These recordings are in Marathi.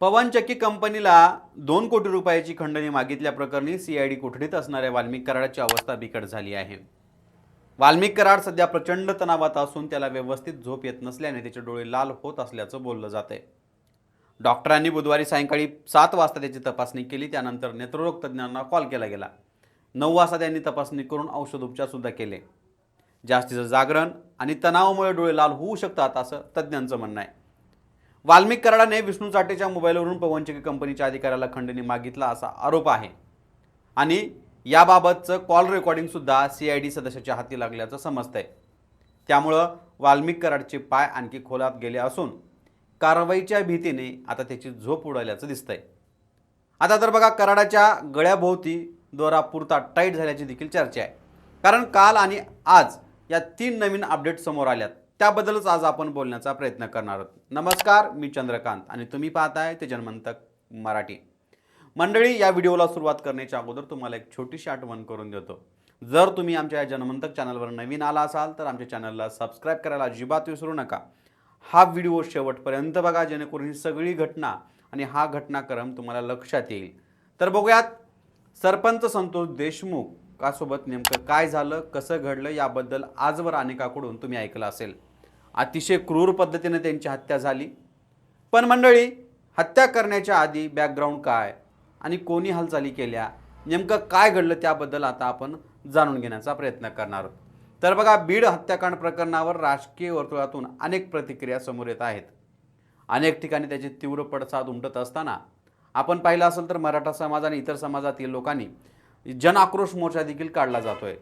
पवनचक्की कंपनीला दोन कोटी रुपयाची खंडणी मागितल्याप्रकरणी सीआयडी कोठडीत असणाऱ्या वाल्मिक कराडाची अवस्था बिकट झाली आहे. वाल्मिक कराड सध्या प्रचंड तणावात असून त्याला व्यवस्थित झोप येत नसल्याने त्याचे डोळे लाल होत असल्याचं बोललं जात आहे डॉक्टरांनी बुधवारी सायंकाळी सात वाजता त्याची तपासणी केली त्यानंतर नेत्ररोग तज्ज्ञांना कॉल केला गेला. नऊ वाजता त्यांनी तपासणी करून औषधोपचारसुद्धा केले. जास्तीचं जागरण आणि तणावामुळे डोळे लाल होऊ शकतात असं तज्ज्ञांचं म्हणणं आहे. वाल्मिक कराडाने विष्णू चाटेच्या मोबाईलवरून पवनचक्की कंपनीच्या अधिकाऱ्याला खंडणी मागितला असा आरोप आहे. आणि याबाबतचं कॉल रेकॉर्डिंगसुद्धा सी आय डी सदस्याच्या हाती लागल्याचं समजतंय. त्यामुळं वाल्मिक कराडचे पाय आणखी खोलात गेले असून कारवाईच्या भीतीने आता त्याची झोप उडाल्याचं दिसतंय. आता तर बघा कराडाच्या गळ्याभोवती दोरा पुरता टाईट झाल्याची देखील चर्चा आहे. कारण काल आणि आज या तीन नवीन अपडेट समोर आल्यात. त्याबद्दलच आज आपण बोलण्याचा प्रयत्न करणार आहोत. नमस्कार मी चंद्रकांत आणि तुम्ही पाहताय ते जनमंतक मराठी. मंडळी या व्हिडिओला सुरुवात करण्याच्या अगोदर तुम्हाला एक छोटीशी आठवण करून देतो. जर तुम्ही आमच्या या जनमंतक चॅनलवर नवीन आला असाल तर आमच्या चॅनलला सबस्क्राईब करायला अजिबात विसरू नका. हा व्हिडिओ शेवटपर्यंत बघा जेणेकरून ही सगळी घटना आणि हा घटनाक्रम तुम्हाला लक्षात येईल. तर बघूयात सरपंच संतोष देशमुख कासोबत नेमकं काय झालं कसं घडलं याबद्दल आजवर अनेकाकडून तुम्ही ऐकलं असेल. अतिशय क्रूर पद्धतीने त्यांची हत्या झाली. पण मंडळी हत्या करण्याच्या आधी बॅकग्राऊंड काय आणि कोणी हालचाली केल्या? नेमकं काय घडलं त्याबद्दल आता आपण जाणून घेण्याचा प्रयत्न करणार आहोत. तर बघा बीड हत्याकांड प्रकरणावर राजकीय वर्तुळातून अनेक प्रतिक्रिया समोर येत आहेत. अनेक ठिकाणी त्याचे तीव्र पडसाद उमटत असताना आपण पाहिलं असेल तर मराठा समाज आणि इतर समाजातील लोकांनी जन आक्रोश मोर्चा देखील काढला जातोय.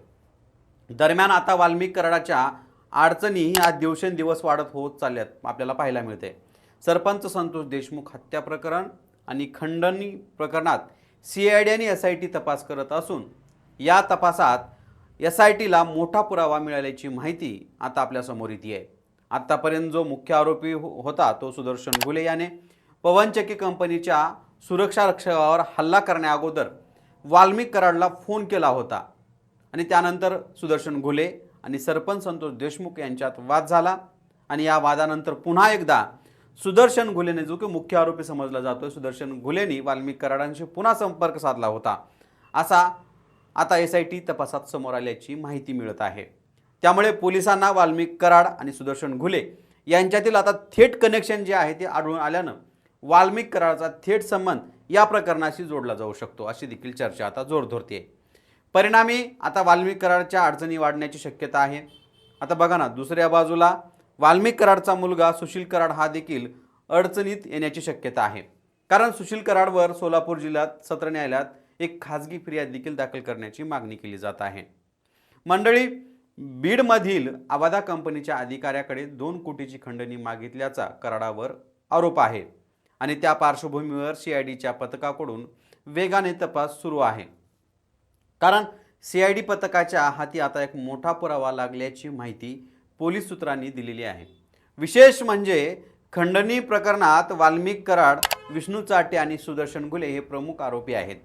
दरम्यान आता वाल्मिक कराडाच्या अडचणी ह्या दिवसेंदिवस वाढत होत चालल्यात आपल्याला पाहायला मिळते. सरपंच संतोष देशमुख हत्या प्रकरण आणि खंडणी प्रकरणात सी आय डी आणि एस आय टी तपास करत असून या तपासात एस आय टीला मोठा पुरावा मिळाल्याची माहिती आता आपल्यासमोर येते आहे आत्तापर्यंत जो मुख्य आरोपी हो- होता तो सुदर्शन घुले याने पवनचक्की कंपनीच्या सुरक्षा रक्षकावर हल्ला करण्याअगोदर वाल्मिक कराडला फोन केला होता. आणि त्यानंतर सुदर्शन घुले आणि सरपंच संतोष देशमुख यांच्यात वाद झाला. आणि या वादानंतर पुन्हा एकदा सुदर्शन घुलेने जो की मुख्य आरोपी समजला जातो सुदर्शन घुलेनी वाल्मिक कराडांशी पुन्हा संपर्क साधला होता. असा आता एस आय टी तपासात समोर आल्याची माहिती मिळत आहे. त्यामुळे पोलिसांना वाल्मिक कराड आणि सुदर्शन घुले यांच्यातील आता थेट कनेक्शन जे आहे ते आढळून आल्यानं वाल्मिक कराडचा थेट संबंध या प्रकरणाशी जोडला जाऊ शकतो अशी देखील चर्चा आता जोर धरते परिणामी आता वाल्मिक कराडच्या अडचणी वाढण्याची शक्यता आहे. आता बघा ना दुसऱ्या बाजूला वाल्मिक कराडचा मुलगा सुशील कराड हा देखील अडचणीत येण्याची शक्यता आहे. कारण सुशील कराडवर सोलापूर जिल्ह्यात सत्र न्यायालयात एक खाजगी फिर्याद देखील दाखल करण्याची मागणी केली जात आहे. मंडळी बीडमधील आवादा कंपनीच्या अधिकाऱ्याकडे दोन कोटीची खंडणी मागितल्याचा कराडावर आरोप आहे आणि त्या पार्श्वभूमीवर सी आय डीच्या पथकाकडून वेगाने तपास सुरू आहे. कारण सी आय डी पथकाच्या हाती आता एक मोठा पुरावा लागल्याची माहिती पोलीस सूत्रांनी दिलेली आहे. विशेष म्हणजे खंडणी प्रकरणात वाल्मिक कराड विष्णू चाटे आणि सुदर्शन गुले हे प्रमुख आरोपी आहेत.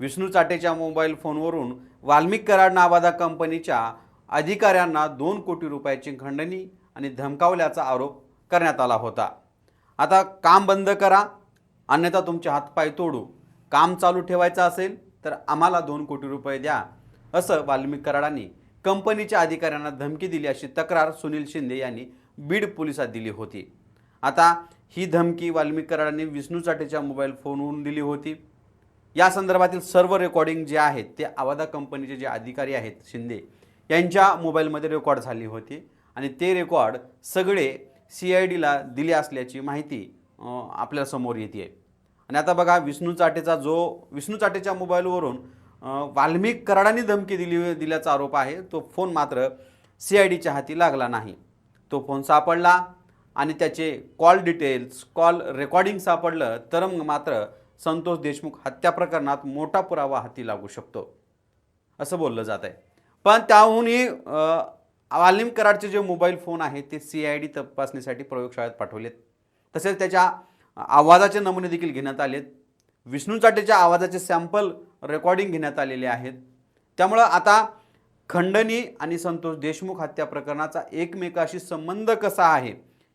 विष्णू चाटेच्या मोबाईल फोनवरून वाल्मिक कराड नावादा कंपनीच्या अधिकाऱ्यांना दोन कोटी रुपयाची खंडणी आणि धमकावल्याचा आरोप करण्यात आला होता. आता काम बंद करा अन्यथा तुमचे हातपाय तोडू. काम चालू ठेवायचं असेल तर आम्हाला दोन कोटी रुपये द्या असं वाल्मिक कराडांनी कंपनीच्या अधिकाऱ्यांना धमकी दिली अशी तक्रार सुनील शिंदे यांनी बीड पोलिसात दिली होती. आता ही धमकी वाल्मिक कराडांनी विष्णू चाटेच्या मोबाईल फोनवरून दिली होती. या संदर्भातील सर्व रेकॉर्डिंग जे आहेत ते आवादा कंपनीचे जे अधिकारी आहेत शिंदे यांच्या मोबाईलमध्ये रेकॉर्ड झाली होती. आणि ते रेकॉर्ड सगळे सी आय डीला दिले असल्याची माहिती आपल्यासमोर येते आहे आणि आता बघा विष्णू चाटेचा जो विष्णू चाटेच्या मोबाईलवरून वाल्मिक कराडांनी धमकी दिली दिल्याचा आरोप आहे. तो फोन मात्र सी आय डीच्या हाती लागला नाही. तो फोन सापडला आणि त्याचे कॉल डिटेल्स कॉल रेकॉर्डिंग सापडलं तर मग मात्र संतोष देशमुख हत्या प्रकरणात मोठा पुरावा हाती लागू शकतो. असं बोललं जात आहे पण त्याहूनही वाल्मिक कराडचे जे मोबाईल फोन आहेत ते सी आय डी तपासणीसाठी प्रयोगशाळेत पाठवलेत. तसेच त्याच्या आवाजाचे नमुने देखील घेण्यात आलेत. विष्णू चाटेच्या आवाजाचे सॅम्पल रेकॉर्डिंग घेण्यात आलेले आहेत. त्यामुळं आता खंडणी आणि संतोष देशमुख हत्या प्रकरणाचा एकमेकाशी संबंध कसा आहे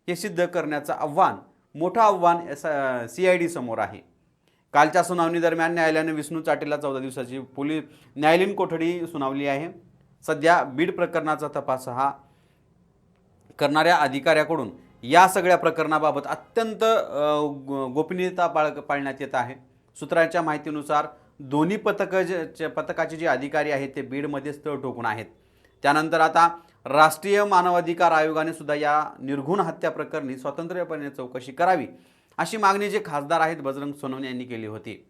हे सिद्ध करण्याचं आव्हान मोठं आव्हान एस सी आय डी समोर आहे. कालच्या सुनावणी दरम्यान न्यायालयाने विष्णू चाटेला चौदा दिवसाची पोलीस न्यायालयीन कोठडी सुनावली आहे. सध्या बीड प्रकरणाचा तपास हा करणाऱ्या अधिकाऱ्याकडून या सगळ्या प्रकरणाबाबत अत्यंत गोपनीयता पाळ पाळण्यात येत आहे. सूत्रांच्या माहितीनुसार दोन्ही पथकं जे पथकाचे जे अधिकारी आहेत ते बीडमध्ये स्थळ ठोकून आहेत. त्यानंतर आता राष्ट्रीय मानवाधिकार आयोगाने सुद्धा या निर्घुण हत्या प्रकरणी स्वतंत्रपणे चौकशी करावी अशी मागणी जे खासदार आहेत बजरंग सोनवणे यांनी केली होती.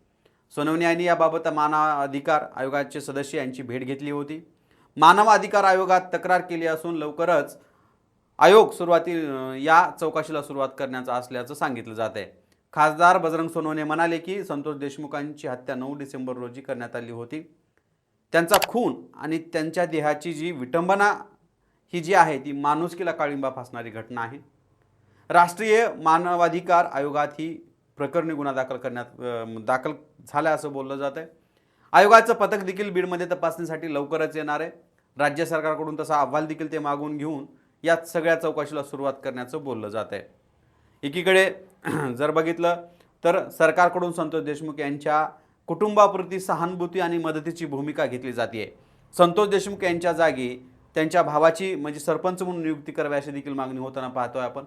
सोनवणे यांनी याबाबत मानव अधिकार आयोगाचे सदस्य यांची भेट घेतली होती. मानवाधिकार आयोगात तक्रार केली असून लवकरच आयोग सुरुवाती या चौकशीला सुरुवात करण्याचं असल्याचं सांगितलं जात आहे खासदार बजरंग सोनवणे म्हणाले की संतोष देशमुखांची हत्या नऊ डिसेंबर रोजी करण्यात आली होती. त्यांचा खून आणि त्यांच्या देहाची जी विटंबना ही जी आहे ती माणुसकीला काळिंबा फासणारी घटना आहे. राष्ट्रीय मानवाधिकार आयोगात ही प्रकरणी गुन्हा दाखल करण्यात दाखल झाला असं बोललं जात आहे आयोगाचं पथक देखील बीडमध्ये तपासणीसाठी लवकरच येणार आहे. राज्य सरकारकडून तसा अहवाल देखील ते मागून घेऊन यात सगळ्या चौकशीला सुरुवात करण्याचं बोललं जात आहे. एकीकडे जर बघितलं तर सरकारकडून संतोष देशमुख यांच्या कुटुंबाप्रती सहानुभूती आणि मदतीची भूमिका घेतली जाते संतोष देशमुख यांच्या जागी त्यांच्या भावाची म्हणजे सरपंच म्हणून नियुक्ती करावी अशी देखील मागणी होताना पाहतोय आपण.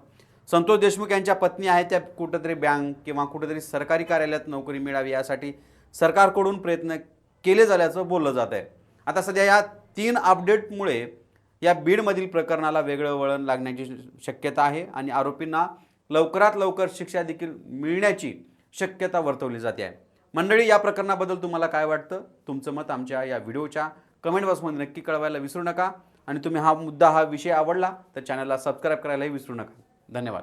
संतोष देशमुख यांच्या पत्नी आहेत त्या कुठंतरी बँक किंवा कुठेतरी सरकारी कार्यालयात नोकरी मिळावी यासाठी सरकारकडून प्रयत्न केले झाल्याचं बोललं जात आहे आता सध्या या तीन अपडेटमुळे या बीडमधील प्रकरणाला वेगळं वळण लागण्याची शक्यता आहे आणि आरोपींना लवकरात लवकर शिक्षा देखील मिळण्याची शक्यता वर्तवली जाते. आहे मंडळी या प्रकरणाबद्दल तुम्हाला काय वाटतं? तुमचं मत आमच्या या व्हिडिओच्या कमेंट बॉक्समध्ये नक्की कळवायला विसरू नका. आणि तुम्ही हा मुद्दा हा विषय आवडला तर चॅनलला सबस्क्राईब करायलाही विसरू नका. धन्यवाद.